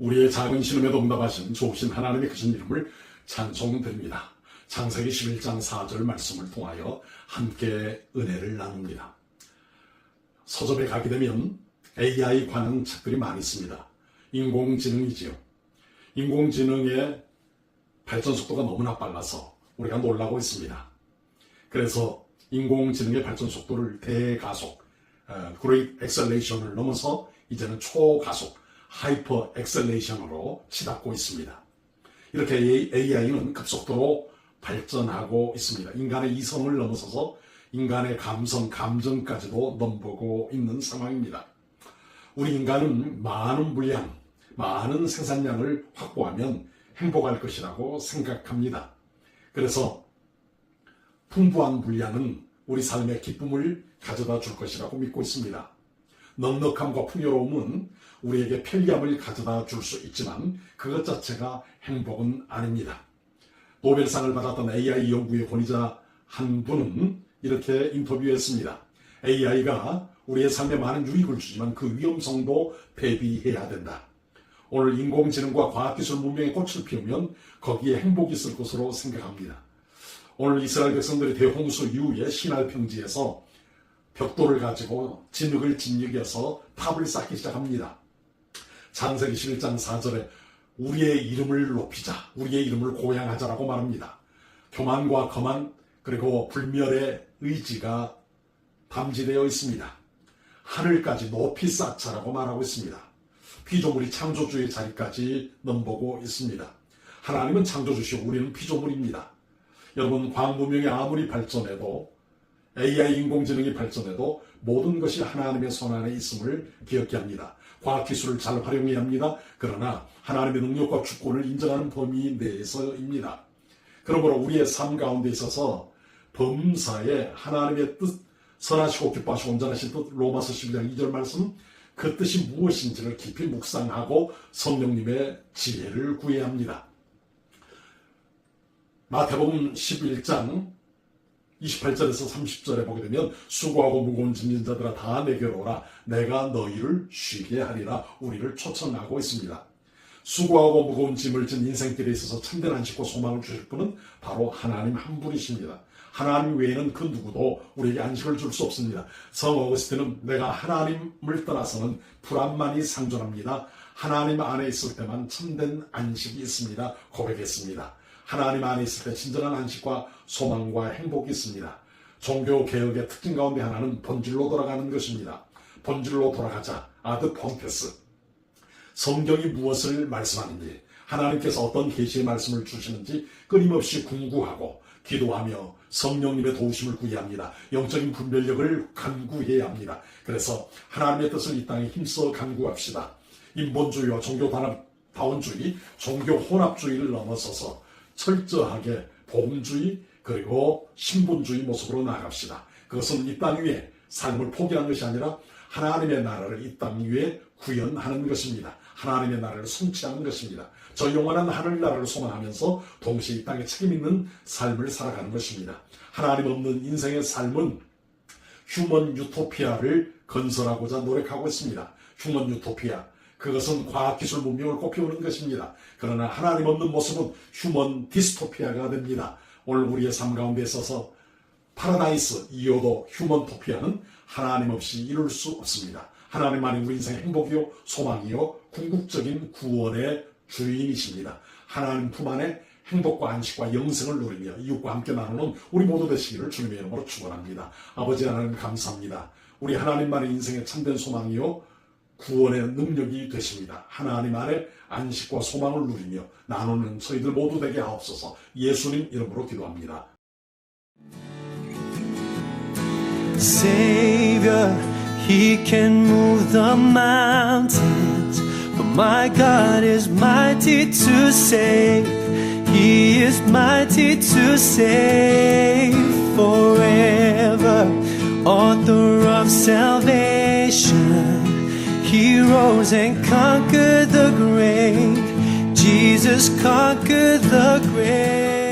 우리의 작은 신음에도 응답하신 좋으신 하나님의 크신 이름을 찬송드립니다. 창세기 11장 4절 말씀을 통하여 함께 은혜를 나눕니다. 서점에 가게 되면 AI 관한 책들이 많이 있습니다. 인공지능이지요. 인공지능의 발전 속도가 너무나 빨라서 우리가 놀라고 있습니다. 그래서 인공지능의 발전 속도를 대가속, 그레이트 엑셀레이션을 넘어서 이제는 초가속, 하이퍼 엑셀레이션으로 치닫고 있습니다. 이렇게 AI는 급속도로 발전하고 있습니다. 인간의 이성을 넘어서서 인간의 감성, 감정까지도 넘보고 있는 상황입니다. 우리 인간은 많은 물량, 많은 생산량을 확보하면 행복할 것이라고 생각합니다. 그래서 풍부한 물량은 우리 삶의 기쁨을 가져다 줄 것이라고 믿고 있습니다. 넉넉함과 풍요로움은 우리에게 편리함을 가져다 줄 수 있지만 그것 자체가 행복은 아닙니다. 노벨상을 받았던 AI 연구의 권위자 한 분은 이렇게 인터뷰했습니다. AI가 우리의 삶에 많은 유익을 주지만 그 위험성도 대비해야 된다. 오늘 인공지능과 과학기술 문명의 꽃을 피우면 거기에 행복이 있을 것으로 생각합니다. 오늘 이스라엘 백성들이 대홍수 이후에 시날 평지에서 벽돌을 가지고 진흙을 진흙여서 탑을 쌓기 시작합니다. 창세기 11장 4절에 우리의 이름을 높이자, 우리의 이름을 고양하자라고 말합니다. 교만과 거만 그리고 불멸의 의지가 담지되어 있습니다. 하늘까지 높이 쌓자라고 말하고 있습니다. 피조물이 창조주의 자리까지 넘보고 있습니다. 하나님은 창조주시고 우리는 피조물입니다. 여러분 광부명이 아무리 발전해도 AI 인공지능이 발전해도 모든 것이 하나님의 손 안에 있음을 기억해야 합니다. 과학기술을 잘 활용해야 합니다. 그러나 하나님의 능력과 주권을 인정하는 범위 내에서입니다. 그러므로 우리의 삶 가운데 있어서 범사에 하나님의 뜻, 선하시고 기뻐하시고 온전하신 뜻, 로마서 12장 2절 말씀, 그 뜻이 무엇인지를 깊이 묵상하고 성령님의 지혜를 구해야 합니다. 마태복음 11장 28절에서 30절에 보게 되면 수고하고 무거운 짐진 자들아 다 내게로 오라 내가 너희를 쉬게 하리라 우리를 초청하고 있습니다. 수고하고 무거운 짐을 진 인생길에 있어서 참된 안식과 소망을 주실 분은 바로 하나님 한 분이십니다. 하나님 외에는 그 누구도 우리에게 안식을 줄 수 없습니다. 성 어거스틴은 내가 하나님을 떠나서는 불안만이 상존합니다. 하나님 안에 있을 때만 참된 안식이 있습니다. 고백했습니다. 하나님 안에 있을 때 진정한 안식과 소망과 행복이 있습니다. 종교 개혁의 특징 가운데 하나는 본질로 돌아가는 것입니다. 본질로 돌아가자. 아드 폰테스. 성경이 무엇을 말씀하는지, 하나님께서 어떤 계시의 말씀을 주시는지 끊임없이 궁구하고 기도하며 성령님의 도우심을 구해야 합니다. 영적인 분별력을 간구해야 합니다. 그래서 하나님의 뜻을 이 땅에 힘써 간구합시다. 인본주의와 종교 단합다원주의, 종교 혼합주의를 넘어서서 철저하게 복음주의 그리고 신분주의 모습으로 나갑시다. 그것은 이 땅 위에 삶을 포기하는 것이 아니라 하나님의 나라를 이 땅 위에 구현하는 것입니다. 하나님의 나라를 성취하는 것입니다. 저 영원한 하늘나라를 소망하면서 동시에 이 땅에 책임 있는 삶을 살아가는 것입니다. 하나님 없는 인생의 삶은 휴먼 유토피아를 건설하고자 노력하고 있습니다. 휴먼 유토피아. 그것은 과학기술 문명을 꽃피우는 것입니다. 그러나 하나님 없는 모습은 휴먼 디스토피아가 됩니다. 오늘 우리의 삶 가운데 있어서 파라다이스 이어도 휴먼 토피아는 하나님 없이 이룰 수 없습니다. 하나님만이 우리 인생의 행복이요 소망이요 궁극적인 구원의 주인이십니다. 하나님 품 안에 행복과 안식과 영생을 누리며 이웃과 함께 나누는 우리 모두 되시기를 주님의 이름으로 축원합니다. 아버지 하나님 감사합니다. 우리 하나님만의 인생의 참된 소망이요 구원의 능력이 되십니다. 하나님 안에 안식과 소망을 누리며 나누는 저희들 모두 되게 하옵소서 예수님 이름으로 기도합니다. Savior, He can move the mountains. But my God is mighty to save. He is mighty to save forever. Author of salvation. He rose and conquered the grave. Jesus conquered the grave.